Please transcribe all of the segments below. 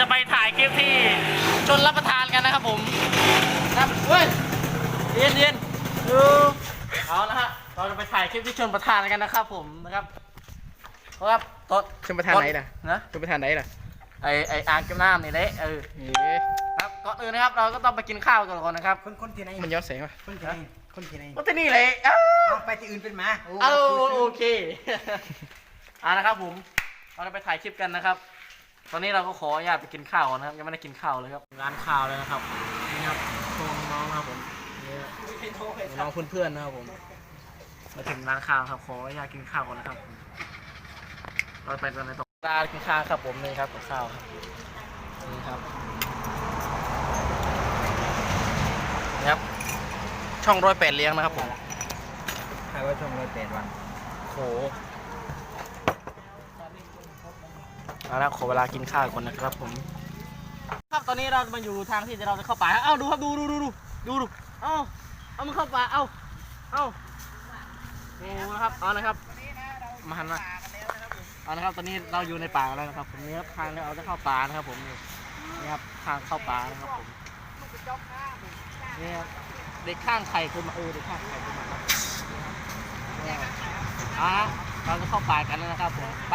จะไปถ่ายคลิปที่ชนรับประทานกันนะครับผมครับเว้ยเย็นเย็นดูเอาละฮะเราจะไปถ่ายคลิปที่ชนประทานกันนะครับ ผมนะครับเพราะว่าต้นชนประธานไหนล่ะนะชนประธานไหนล่ะไอไออ่างเก็บน้ำนี่แหละเออเอ๊ะครับก่อนอื่นนะครับ เราก็ต้องไปกินข้าวกันก่อนนะครับคนคนที่ไหนมันย้อนแสงป่ะคนที่ไหนคนที่ไหนก็ที่นี่เลยเอ้าเอาไปที่อื่นเป็นหมาโเอาโอเคอ่านะครับผมเราจะไปถ่ายคลิปกันนะครับ ตอนนี้เราก็ขออนุญาตไปกินข้าวก่อนนะครับ ยังไม่ได้กินข้าวเลยครับ ร้านข้าวเลยนะครับนี่ครับพวกน้องๆนะครับผมนี่น้องเพื่อนๆนะครับผม มาถึงร้านข้าวครับ ขออนุญาตกินข้าวก่อนนะครับเราไปกันในตรงร้านกินข้าวครับผมนี่ครับกับข้าวครับนี่ครับนี่ครับ ช่องร้อยแปดเลี้ยงนะครับผม ใครว่าช่วงร้อยแปดวัน โห เอาละขอเวลากินข้าวก่อนนะครับผม ครับตอนนี้เรามาอยู่ทางที่เราจะเข้าป่าเอ้าดูครับดูดูดูดูดูดูเอ้าเอามันเข้าป่าเอ้าเอ้าโอ้นะครับเอานะครับมาหันมาเอานะครับ ตอนนี้เราอยู่ในป่าแล้วนะครับ ผมนี่ครับทางเราจะเข้าป่านะครับ ผมนี่นี่ครับทางเข้าป่านะครับผมนี่ครับเด็กข้างไข่คือมาเออเด็กข้างไข่คือมาครับอะเราจะเข้าป่ากันแล้วนะครับผมไป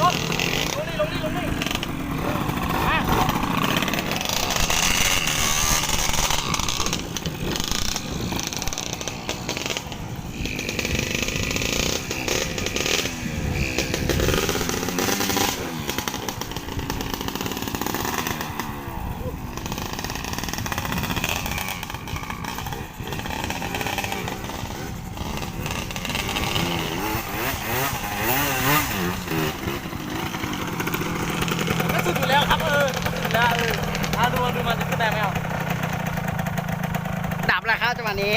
รถรถลงนี่ลงนี่ลงนี่มาไม่สุดอยู่แล้วครับเออสุดอยู่แล้วเออเอาดูดูมันจะขึ้นได้ไหมเอา ดับ แล้วครับจังหวะนี้